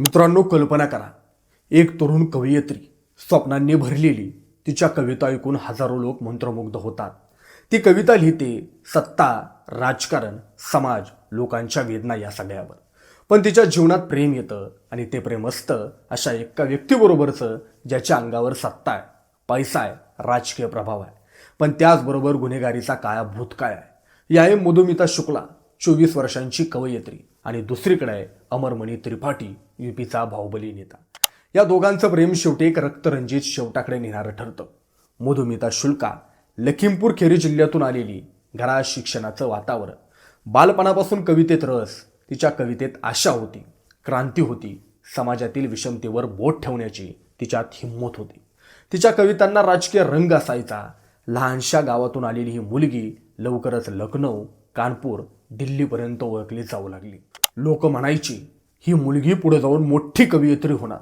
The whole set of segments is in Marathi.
मित्रांनो कल्पना करा. एक तरुण कवयित्री स्वप्नांनी भरलेली तिच्या कविता ऐकून हजारो लोक मंत्रमुग्ध होतात. ती कविता लिहिते सत्ता राजकारण समाज लोकांच्या वेदना या सगळ्यावर. पण तिच्या जीवनात प्रेम येतं आणि ते प्रेम असतं अशा एका व्यक्तीबरोबरचं ज्याच्या अंगावर सत्ता आहे पैसा आहे राजकीय प्रभाव आहे. पण त्याचबरोबर गुन्हेगारीचा काळा भूतकाळ आहे. या आहे मधुमिता शुक्ला चोवीस वर्षांची कवयित्री. आणि दुसरीकडे आहे अमरमणी त्रिपाठी युपीचा बाहुबली नेता. या दोघांचं प्रेम शेवटी एक रक्तरंजित शेवटाकडे नेणारं ठरतं. मधुमिता शुल्का लखीमपूर खेरी जिल्ह्यातून आलेली घरात शिक्षणाचं वातावरण. बालपणापासून कवितेत रस तिच्या कवितेत आशा होती क्रांती होती समाजातील विषमतेवर बोट ठेवण्याची तिच्यात हिंमत होती. तिच्या कवितांना राजकीय रंग असायचा. लहानशा गावातून आलेली ही मुलगी लवकरच लखनौ कानपूर दिल्लीपर्यंत ओळखली जाऊ लागली. लोक म्हणायची ही मुलगी पुढे जाऊन मोठी कवयित्री होणार.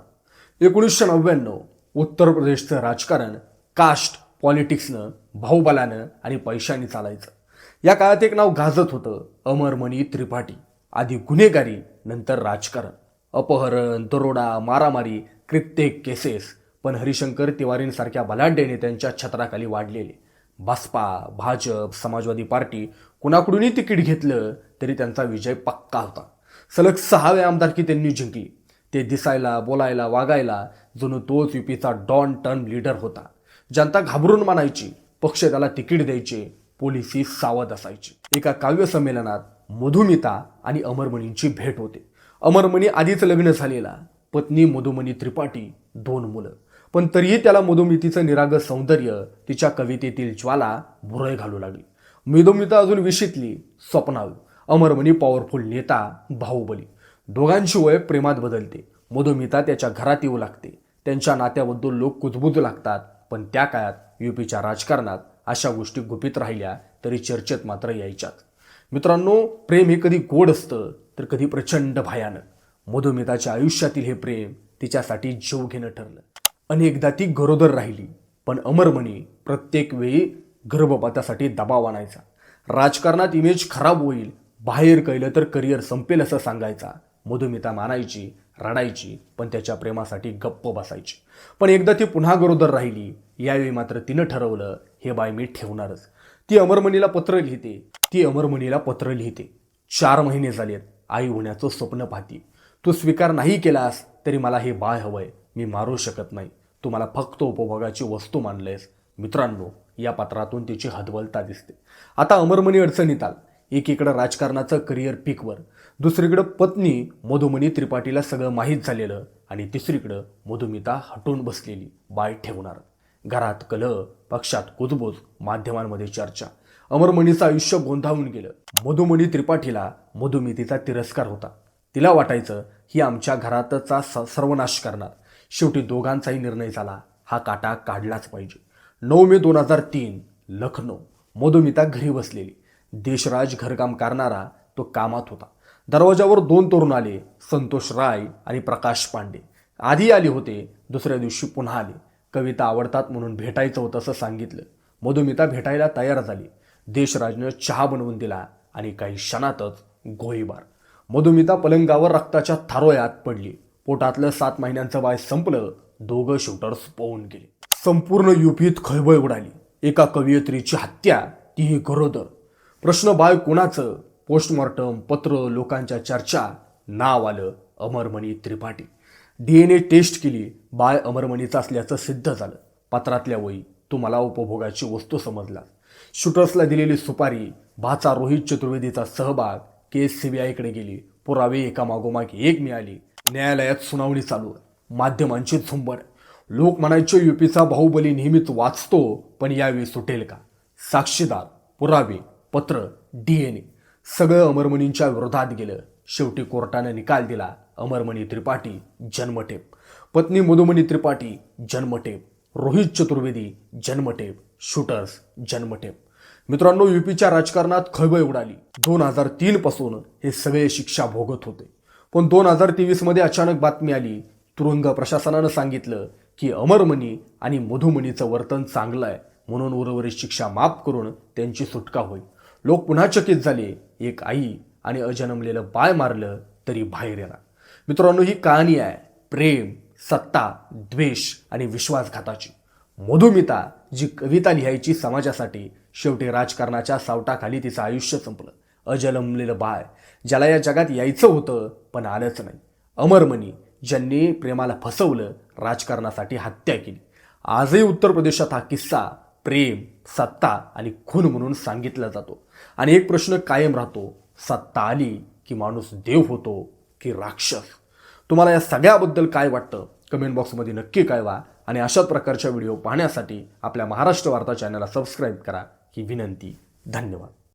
एकोणीसशे नव्याण्णव उत्तर प्रदेशचं राजकारण कास्ट पॉलिटिक्सनं भाऊबलानं आणि पैशाने चालायचं. या काळात एक नाव गाजत होतं अमरमणी त्रिपाठी. आधी गुन्हेगारी नंतर राजकारण. अपहरण दरोडा मारामारी कित्येक केसेस. पण हरिशंकर तिवारींसारख्या बलाढ्य नेत्यांच्या छत्राखाली वाढलेले. बसपा भाजप समाजवादी पार्टी कुणाकडूनही तिकीट घेतलं तरी त्यांचा विजय पक्का होता. सलग सहा आमदारकी त्यांनी जिंकली. ते दिसायला बोलायला वागायला जणू तोच युपीचा डॉन टर्न लीडर होता. जनता घाबरून मानायची पक्ष त्याला तिकीट द्यायचे पोलिसी सावध असायचे. एका काव्य संमेलनात मधुमिता आणि अमरमणींची भेट होते. अमरमणी आधीच लग्न झालेला पत्नी मधुमणी त्रिपाठी दोन मुलं. पण तरीही त्याला मधुमितीचं निरागस सौंदर्य तिच्या कवितेतील ज्वाला भुरळ घालू लागली. मधुमिता अजून विशीतली स्वप्नाळू अमरमणी पॉवरफुल नेता बाहुबली. दोघांची वय प्रेमात बदलते. मधुमिता त्याच्या घरात येऊ लागते. त्यांच्या नात्याबद्दल लोक कुजबुजू लागतात पण त्या काळात युपीच्या राजकारणात अशा गोष्टी गुपित राहिल्या तरी चर्चेत मात्र यायच्यात. मित्रांनो प्रेम हे कधी गोड असतं तर कधी प्रचंड भयानक. मधुमिताच्या आयुष्यातील हे प्रेम तिच्यासाठी जीव घेणं ठरलं. अनेकदा ती गरोदर राहिली. पण अमरमणी प्रत्येक वेळी गर्भपातासाठी दबाव आणायचा. राजकारणात इमेज खराब होईल. बाहेर कळलं तर करिअर संपेल असं सांगायचा. मधुमिता मानायची रडायची पण त्याच्या प्रेमासाठी गप्प बसायची. पण एकदा ती पुन्हा गरोदर राहिली. यावेळी मात्र तिनं ठरवलं हे बाय मी ठेवणारच. ती अमरमणीला पत्र लिहिते. ती अमरमणीला पत्र लिहिते. चार महिने झालेत. आई होण्याचं स्वप्न पाहती. तू स्वीकार नाही केलास तरी मला हे बाळ हवंय. मी मारू शकत नाही. तुम्हाला फक्त उपभोगाची वस्तू मानलेस. मित्रांनो या पात्रातून तिची हदवलता दिसते. आता अमरमणी अडचणीत आल. एकीकडं राजकारणाचं करिअर पीकवर दुसरीकडं पत्नी मधुमणी त्रिपाठीला सगळं माहीत झालेलं आणि तिसरीकडं मधुमिता हटून बसलेली बाय ठेवणार. घरात कलह पक्षात कुजबूज माध्यमांमध्ये चर्चा. अमरमणीचं आयुष्य गोंधावून गेलं. मधुमणी त्रिपाठीला मधुमितीचा तिरस्कार होता. तिला वाटायचं ही आमच्या घरातचा स- सर्वनाश करणार. शेवटी दोघांचाही निर्णय झाला. हा काटा काढलाच पाहिजे. नऊ मे दोन हजार तीन लखनौ. मधुमिता घरी बसलेली. देशराज घरकाम करणारा तो कामात होता. दरवाजावर दोन तरुण आले संतोष राय आणि प्रकाश पांडे. आधी आले होते दुसऱ्या दिवशी पुन्हा आले. कविता आवडतात म्हणून भेटायचं होतं असं सांगितलं. मधुमिता भेटायला तयार झाली. देशराजनं चहा बनवून दिला आणि काही क्षणातच गोळीबार. मधुमिता पलंगावर रक्ताच्या थारोयात पडली. पोटातलं सात महिन्यांचं बाय संपलं दोघं शूटर्स पळून गेले. संपूर्ण युपीत खळबळ उडाली. एका कवयित्रीची हत्या तीही गरोदर. प्रश्न बाय कुणाचं? पोस्टमॉर्टम पत्र लोकांच्या चर्चा. नाव आलं Amarmani Tripathi. D N A test केली बाळ अमरमणीचं असल्याचं सिद्ध झालं. पत्रातल्या वयी तुम्हाला मला उपभोगाची वस्तू समजला. शूटर्सला दिलेली सुपारी भाचा रोहित चतुर्वेदीचा सहभाग केस सीबीआयकडे गेली. पुरावे एकामागोमाग एक मिळाली. न्यायालयात सुनावणी चालू आहे. माध्यमांची झुंबड लोक म्हणायचे युपीचा बाहुबली नेहमीच वाचतो पण यावेळी सुटेल का? साक्षीदार पुरावे पत्र डी एन ए सगळं अमरमणींच्या विरोधात गेलं. शेवटी कोर्टाने निकाल दिला. अमरमणी त्रिपाठी जन्मठेप. पत्नी मधुमणी त्रिपाठी जन्मठेप. रोहित चतुर्वेदी जन्मठेप. शूटर्स जन्मठेप. मित्रांनो युपीच्या राजकारणात खळबळ उडाली. दोन हजार तीन पासून हे सगळे शिक्षा भोगत होते. पण दोन हजार तेवीसमध्ये अचानक बातमी आली. तुरुंग प्रशासनानं सांगितलं की अमरमणी आणि मधुमणीचं वर्तन चांगलं आहे. म्हणून उर्वरित शिक्षा माफ करून त्यांची सुटका होईल. लोक पुन्हा चकित झाले. एक आई आणि अजन्मलेलं बाय मारलं तरी बाहेर येणार. मित्रांनो ही कहाणी आहे. प्रेम सत्ता द्वेष आणि विश्वासघाताची. मधुमिता जी कविता लिहायची समाजासाठी शेवटी राजकारणाच्या सावटाखाली तिचं आयुष्य संपलं. अजलमलेलं बाळ ज्याला या जगात यायचं होतं पण आलंच नाही. अमरमणी ज्यांनी प्रेमाला फसवलं राजकारणासाठी हत्या केली. आजही उत्तर प्रदेशात हा किस्सा प्रेम सत्ता आणि खून म्हणून सांगितला जातो. आणि एक प्रश्न कायम राहतो सत्ता आली की माणूस देव होतो की राक्षस? तुम्हाला या सगळ्याबद्दल काय वाटतं? कमेंट बॉक्समध्ये नक्की कळवा आणि अशाच प्रकारच्या व्हिडिओ पाहण्यासाठी आपल्या महाराष्ट्र वार्ता चॅनलला सबस्क्राईब करा. ही विनंती. धन्यवाद.